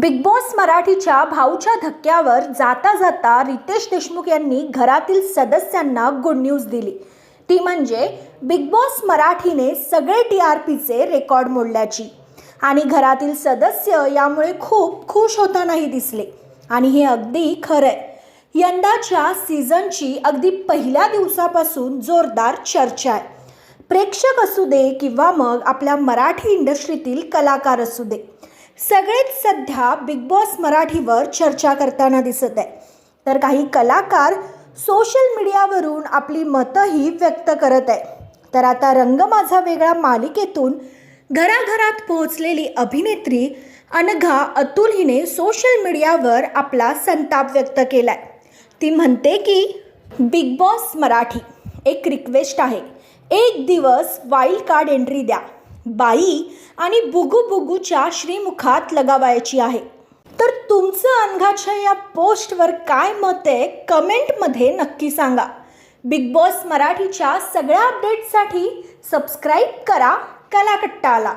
Big boss मराठीच्या भाऊच्या धक्क्यावर जाता जाता रितेश देशमुख यांनी घरातील सदस्यांना गुड न्यूज दिली. ती म्हणजे बिग बॉस मराठीने सगळे टी आर पीचे रेकॉर्ड मोडल्याची. आणि घरातील सदस्य यामुळे खूप खुश होतानाही दिसले. आणि हे अगदी खरं आहे यंदाच्या सीझनची अगदी पहिल्या दिवसापासून जोरदार चर्चा आहे. प्रेक्षक असू दे किंवा मग आपल्या मराठी इंडस्ट्रीतील कलाकार असू दे. सगळेच सध्या बिग बॉस मराठीवर चर्चा करताना दिसत आहे. तर काही कलाकार सोशल मीडियावरून आपली मतंही व्यक्त करत आहे. तर आता रंग माझा वेगळा मालिकेतून घराघरात पोहोचलेली अभिनेत्री अनघा अतुल हिने सोशल मीडियावर आपला संताप व्यक्त केलाय. ती म्हणते की बिग बॉस मराठी एक रिक्वेस्ट आहे. एक दिवस वाईल्ड कार्ड एंट्री द्या. बाई आणि बुगू बुगूच्या श्रीमुखात लगावायची आहे. तर तुमचं अनघाच्या या पोस्टवर काय मत आहे कमेंटमध्ये नक्की सांगा. बिग बॉस मराठीच्या सगळ्या अपडेट्ससाठी सबस्क्राईब करा कलाकट्टाला.